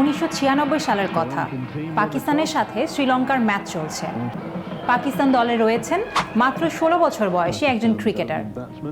উনিশশো ছিয়ানব্বই সালের কথা। পাকিস্তানের সাথে শ্রীলঙ্কার ম্যাচ চলছে। পাকিস্তান দলে রয়েছেন মাত্র ষোলো বছর বয়সী একজন ক্রিকেটার,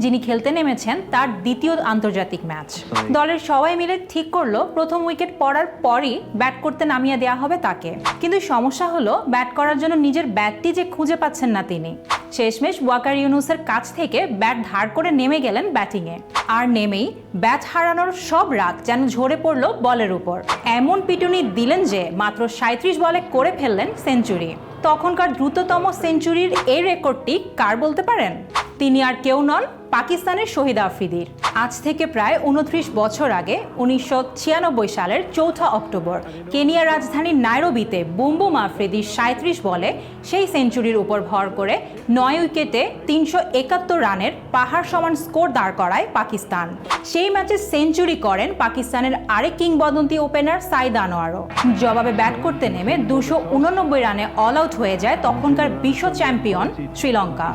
যিনি খেলতে নেমেছেন তার দ্বিতীয় আন্তর্জাতিক ম্যাচ। দলের সবাই মিলে ঠিক করল, প্রথম উইকেট পড়ার পরই ব্যাট করতে নামিয়ে দেওয়া হবে তাকে। কিন্তু সমস্যা হলো, ব্যাট করার জন্য নিজের ব্যাটটি যে খুঁজে পাচ্ছেন না তিনি। শেষমেশ ওয়াকার ইউনুসের কাছ থেকে ব্যাট ধার করে নেমে গেলেন ব্যাটিংয়ে। আর নেমেই ব্যাট হারানোর সব রাগ যেন ঝরে পড়ল বলের উপর। এমন পিটুনি দিলেন যে মাত্র সাঁত্রিশ বলে করে ফেললেন সেঞ্চুরি। তখনকার দ্রুততম সেঞ্চুরির এই রেকর্ডটি কার বলতে পারেন? তিনি আর কেউ নন পাকিস্তানের শহীদ আফ্রিদির। আজ থেকে প্রায় উনত্রিশ বছর আগে উনিশশো ছিয়ানব্বই সালের চৌঠা অক্টোবর কেনিয়া রাজধানীর নাইরোবিতে বুমবুম আফ্রিদির সাঁত্রিশ বলে সেই সেঞ্চুরির উপর ভর করে নয় উইকেটে তিনশো একাত্তর রানের পাহাড় সমান স্কোর দাঁড় করায় পাকিস্তান। সেই ম্যাচে সেঞ্চুরি করেন পাকিস্তানের আরেক কিংবদন্তি ওপেনার সাইদ আনোয়ারও। জবাবে ব্যাট করতে নেমে দুশো উননব্বই রানে অল আউট হয়ে যায় তখনকার বিশ্ব চ্যাম্পিয়ন শ্রীলঙ্কা।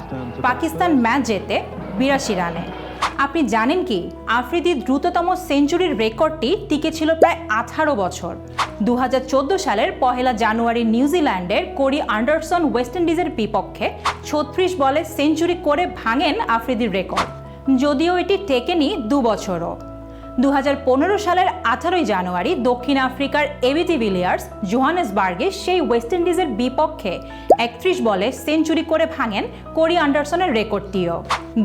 পাকিস্তান ম্যাচ জেতে বিরাশি রানে। আপনি জানেন কি আফ্রিদির দ্রুততম সেঞ্চুরির রেকর্ডটি টিকে ছিল প্রায় আঠারো বছর। দু হাজার চোদ্দ সালের পহেলা জানুয়ারি নিউজিল্যান্ডের কোরি আন্ডারসন ওয়েস্ট ইন্ডিজের বিপক্ষে ছত্রিশ বলে সেঞ্চুরি করে ভাঙেন আফ্রিদির রেকর্ড। যদিও এটি টেকেনি দু বছরও। দু হাজার পনেরো সালের আঠারোই জানুয়ারি দক্ষিণ আফ্রিকার এবিটি ভিলিয়ার্স জোহানেসবার্গে সেই ওয়েস্ট ইন্ডিজের বিপক্ষে একত্রিশ বলে সেঞ্চুরি করে ভাঙেন কোরি আন্ডারসনের রেকর্ডটিও।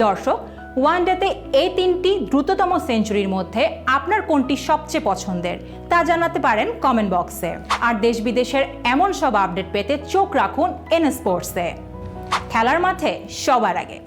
দর্শক, ওয়ানডেতে এই তিনটি দ্রুততম সেঞ্চুরির মধ্যে আপনার কোনটি সবচেয়ে পছন্দের তা জানাতে পারেন কমেন্ট বক্সে। আর দেশ বিদেশের এমন সব আপডেট পেতে চোখ রাখুন এন স্পোর্টসে। খেলার মাঠে সবার আগে।